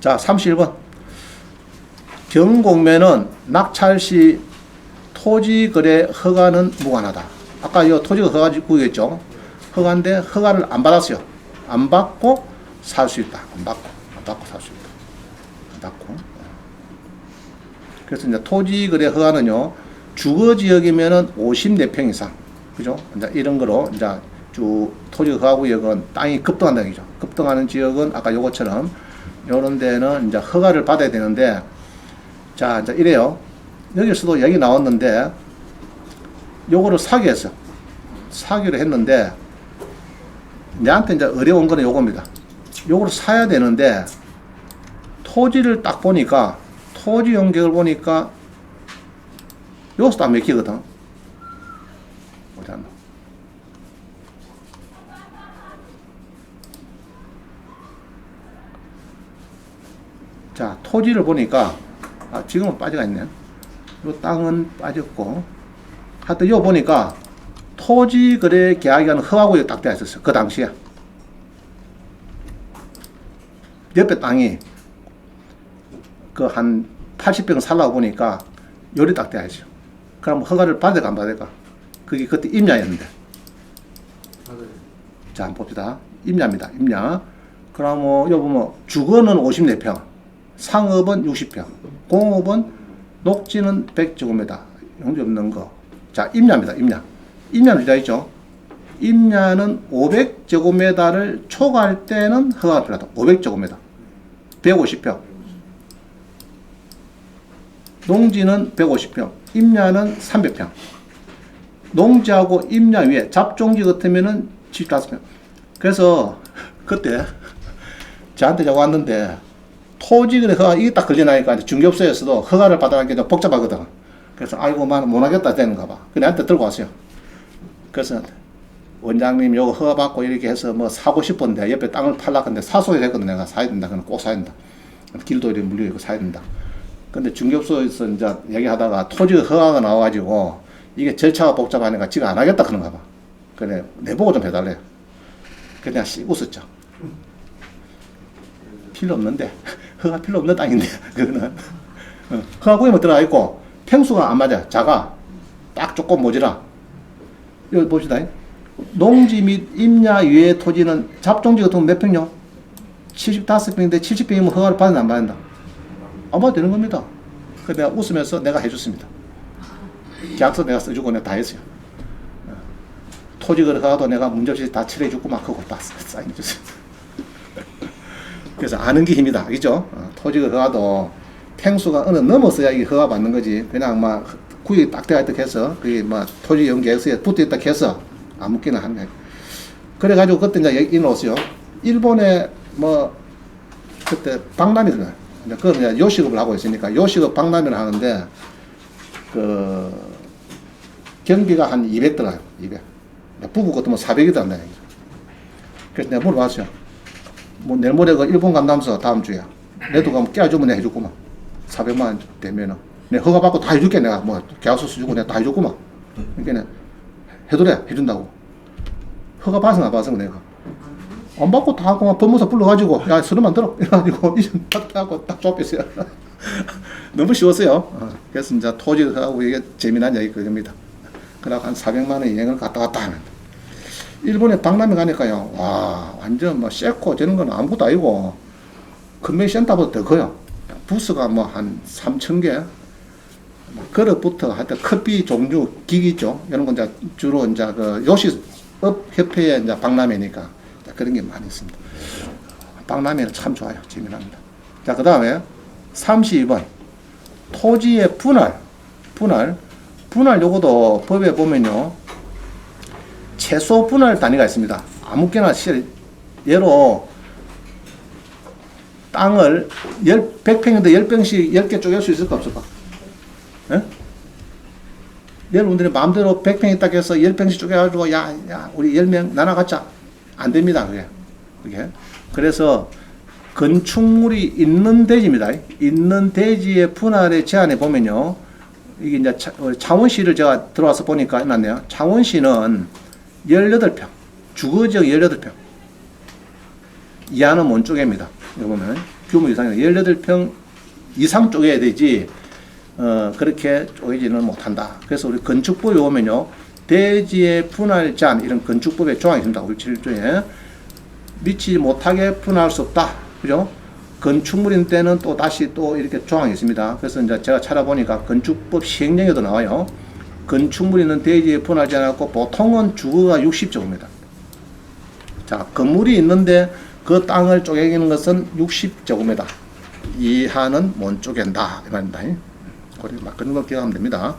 자, 31번. 경공매는 낙찰 시 토지 거래 허가는 무관하다. 아까 이 토지가 허가 구였죠. 허가인데 허가를 안 받았어요. 안 받고 살 수 있다. 안 받고 안 받고 살 수 있다. 안 받고. 그래서 이제 토지 거래 허가는요. 주거 지역이면은 54평 이상. 그죠? 이제 이런 거로 이제 주 토지 허가 구역은 땅이 급등한다는 얘기죠. 급등하는 지역은 아까 요것처럼 요런 데는 이제 허가를 받아야 되는데 자, 이제 이래요. 여기서도 얘기 나왔는데 요거를 사기 했어. 사기를 했는데 내한테 이제 어려운 거는 요겁니다. 요거를 사야 되는데 토지를 딱 보니까 토지 용적을 보니까 여기서 딱 맥히거든. 어디 자, 토지를 보니까 아, 지금은 빠져가 있네. 요 땅은 빠졌고 하여튼 요 보니까 토지 거래 계약이라는 허가구역 딱 되어 있었어. 그 당시에. 옆에 땅이 그 한 80평 살라고 보니까 요리 딱 되어 있어. 그럼 허가를 받을까 안 받을까? 그게 그때 임야였는데. 자, 한번 봅시다. 임야입니다. 임야. 그럼 뭐, 요 보면 주거는 54평, 상업은 60평, 공업은 녹지는 100제곱미터. 용지 없는 거. 자, 임야입니다. 임야. 임야는 되어 있죠. 임야는 500제곱미터를 초과할 때는 허가가 필요하다. 500제곱미터. 150평. 농지는 150평. 임야는 300평. 농지하고 임야 위에 잡종지 같으면은 75평. 그래서 그때 저한테 자고 왔는데 토지거래 허가 이게 딱 걸려나니까 중개업소에서도 허가를 받아가기 좀 복잡하거든. 그래서 아이고 만 못하겠다 되는가 봐. 그 나한테 들고 왔어요. 그래서 원장님 요거 허가 받고 이렇게 해서 뭐 사고 싶었는데 옆에 땅을 팔라 근데 사소해 했거든 내가 사야 된다. 그는 꼭 사야 된다. 길도 이렇게 물려 있고 사야 된다. 근데 중개업소에서 이제 얘기하다가 토지 허가가 나와가지고 이게 절차가 복잡하니까 지가 안 하겠다 그런가 봐. 그래 내보고 좀 해달래. 그냥 씩 웃었죠. 필요 없는데 허가 필요 없는 땅인데 그거는. 어, 허가 구에만 들어가 있고 평수가 안 맞아. 작아 딱 조금 모자라. 여기 봅시다. 농지 및 임야 위의 토지는 잡종지 같은 몇 평요? 75평인데 70평이면 허가를 받는다 안 받는다? 안 받아도 되는 겁니다. 그 내가 웃으면서 내가 해줬습니다. 계약서 내가 써주고 내가 다 했어요. 어, 토지 거래가도 내가 문제없이 다 칠해주고 막 하고 다 사인해줬어요 그래서 아는 게 힘이다. 알겠죠? 어, 토지가 허가도 평수가 어느 넘었어야 이게 허가 받는 거지. 그냥 막 구역이 딱 되어 있다 해서 그게 막 토지 연계획서에 붙어 있다 해서 아무끼나 하는 거예요. 그래가지고 그때 이제 얘기 나왔어요. 일본에 뭐 그때 박람회를 그건 이제 요식업을 하고 있으니까 요식업 박람회를 하는데 그 경비가 한 200 들어가요. 200. 부부 같으면 400이 들어간다. 그래서 내가 물어봤어요. 뭐 내일 모레 그 일본 간다면서 다음 주에 내도 가면 깨워주면 내가 해줬구만. 400만 원 되면은. 내 허가 받고 다 해줄게 내가. 뭐 계약서 써주고 내가 다 해줬구만. 그러니까 해도래 해준다고. 허가 받아서 안 받아서 내가. 안 받고 다 하고 막 법무사 불러가지고 야 서류만 들어. 이래가지고 이전 딱 하고 딱 좁혔어요 너무 쉬웠어요. 어, 그래서 이제 토지하고 이게 재미난 얘기 그겁니다. 그러고 한 400만 원 여행을 갔다 왔다 하는 일본에 박람회 가니까요, 와, 완전 뭐, 쉐코 저런 건 아무것도 아니고, 컨벤션타보다 더 커요. 부스가 뭐 한 3천 개, 뭐 그릇부터 하여튼 커피 종류, 기기 있죠. 이런 건 이제 주로 이제 그 요식업 협회의 이제 박람회니까 그런 게 많이 있습니다. 박람회는 참 좋아요. 재미납니다. 자, 그 다음에 32번. 토지의 분할. 분할. 분할 요거도 법에 보면요. 최소 분할 단위가 있습니다. 아무개나 실 예로 땅을 열 100평인데 10평씩 10개 쪼갤 수 있을까 없을까? 예? 여러분들이 마음대로 100평 있다 해서 10평씩 쪼개가지고 야, 야, 우리 10명 나눠 갖자. 안 됩니다. 그게. 그게. 그래서 건축물이 있는 대지입니다. 있는 대지의 분할의 제한에 보면요. 이게 이제 차- 어, 창원시를 제가 들어와서 보니까 해놨네요. 창원시는 18평, 주거지역 18평. 이하는 원쪽입니다. 여기 보면 규모 이상이 18평 이상 쪼개야 되지 어, 그렇게 쪼개지는 못한다. 그래서 우리 건축법에 보면요. 대지의 분할 제한 이런 건축법의 조항이 있습니다. 57조에 미치지 못하게 분할 수 없다. 그죠? 건축물인 때는 또 다시 또 이렇게 조항이 있습니다. 그래서 이제 제가 찾아보니까 건축법 시행령에도 나와요. 건축물 있는 대지에 분할지 않았고 보통은 주거가 60제곱입니다. 자, 건물이 있는데 그 땅을 쪼개기는 것은 60제곱미터 이하는 못 쪼갠다. 이 말입니다. 그걸 막 그런 거 기억하면 됩니다.